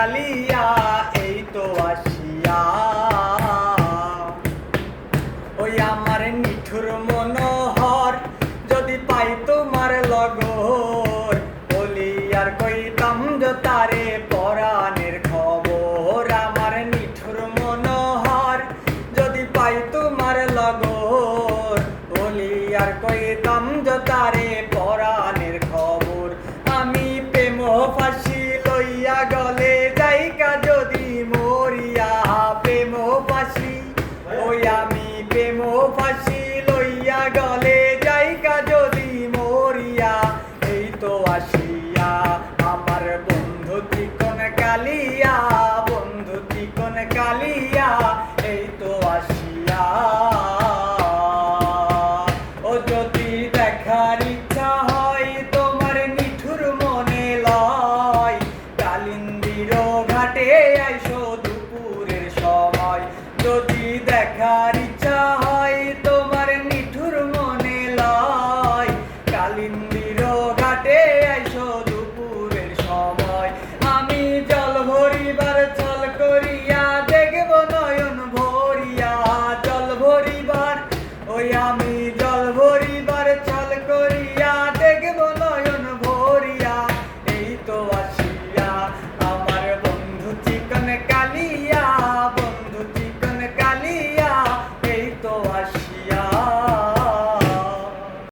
কালিয়া এই তো আসিয়া। ওই আমার নিঠুর মনোহর, যদি পাই তোমার লগর, বলি আর কইতাম তারে পরাণের খবর। আমার নিঠুর মনোহর, যদি পাই তোমার লগর, বলি আর কইতাম আমি প্রেম ফাঁসি লইয়া গলে যাইকা যদি মরিয়া, এই তো আসিয়া আমার বন্ধু চিকন কালিয়া, বন্ধু চিকন কালিয়া, এই তো আসিয়া। ও যদি দেখার ইচ্ছা হয় তোমার নিঠুর মনে লয়, কালিন্দির ঘাটে আইসো দেখার ইচ্ছা হয়, তোমার মনে লয়। কালিন্দির ঘাটে আইসো দুপুরের সময়। আমি জল ভরিবার চল করিয়া দেখব নয়ন ভরিয়া। জল ভরিবার, ওই আমি জল